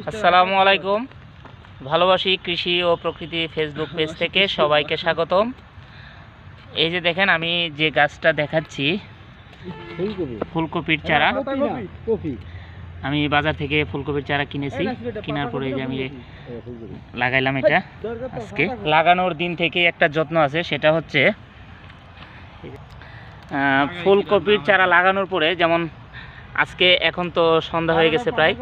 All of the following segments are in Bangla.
আসসালামু আলাইকুম। ভালোবাসি কৃষি ও প্রকৃতি ফেসবুক পেজ থেকে সবাইকে স্বাগতম। এই যে দেখেন আমি যে গাছটা দেখাচ্ছি ফুলকপির চারা। কপি। আমি বাজার থেকে ফুলকপির চারা কিনেছি। কেনার পরে এই যে আমি হ্যাঁ, লাগাইলাম এটা আজকে। লাগানোর দিন থেকে একটা যত্ন আছে সেটা হচ্ছে ফুলকপির চারা লাগানোর পরে যেমন আজকে এখন তো সন্ধ্যা হয়ে গেছে প্রায়।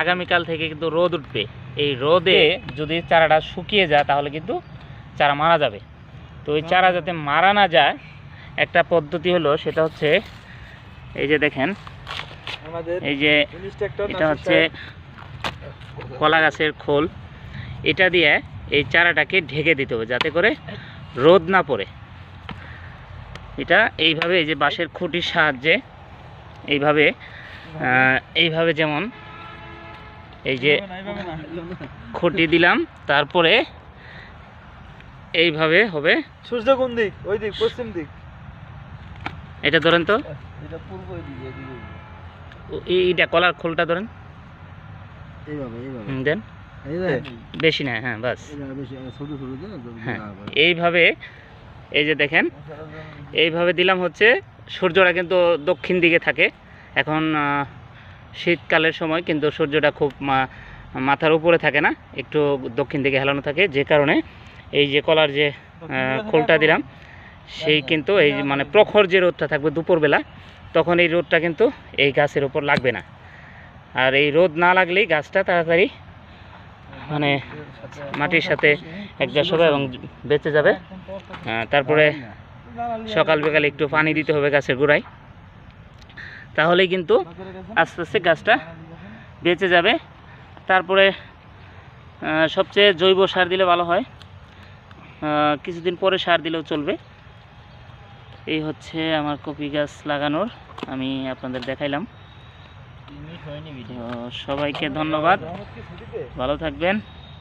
আগামীকাল থেকে কিন্তু রোদ উঠবে। এই রোদে যদি চারাটা শুকিয়ে যায় তাহলে কিন্তু চারা মারা যাবে। তো ওই চারা যাতে মারা না যায় একটা পদ্ধতি হলো সেটা হচ্ছে এই যে দেখেন এই যে এটা হচ্ছে কলা গাছের খোল। এটা দিয়ে এই চারাটাকে ঢেকে দিতে হবে যাতে করে রোদ না পড়ে। এটা এইভাবে এই যে বাঁশের খুঁটির সাহায্যে এইভাবে এইভাবে যেমন এই যে খুঁটি দিলাম তারপরে এইভাবে হবে। সূর্য কোন দিক? ওই দিক পশ্চিম দিক। এটা ধরেন তো। এটা পূর্ব এইটা কলার খোলটা ধরেন। এইভাবে এইভাবে। দেন। বেশি না হ্যাঁ বাস। এইভাবে বেশি ছোট ছোট দেন হ্যাঁ এইভাবে এই যে দেখেন এইভাবে দিলাম হচ্ছে সূর্যটা কিন্তু দক্ষিণ দিকে থাকে। এখন শীতকালের সময় কিন্তু সূর্যটা খুব মাথার উপরে থাকে না একটু দক্ষিণ দিকে হেলানো থাকে যে কারণে এই যে কলার যে খোলটা দিলাম সেই কিন্তু এই মানে প্রখর যে রোদটা থাকবে দুপুরবেলা তখন এই রোদটা কিন্তু এই গাছের উপর লাগবে না। আর এই রোদ না লাগলেই গাছটা তাড়াতাড়ি মানে মাটির সাথে অ্যাডজাস্ট হবে এবং বেঁচে যাবে। তারপরে সকাল বিকাল একটু পানি দিতে হবে গাছের গোড়ায়। তাহলেই কিন্তু আস্তে আস্তে গাছটা বেঁচে যাবে। তারপরে সবচেয়ে জৈব সার দিলে ভালো হয়। কিছুদিন পরে সার দিলেও চলবে। এই হচ্ছে আমার কপি গাছ লাগানোর, আমি আপনাদের দেখাইলাম। সবাইকে ধন্যবাদ। ভালো থাকবেন।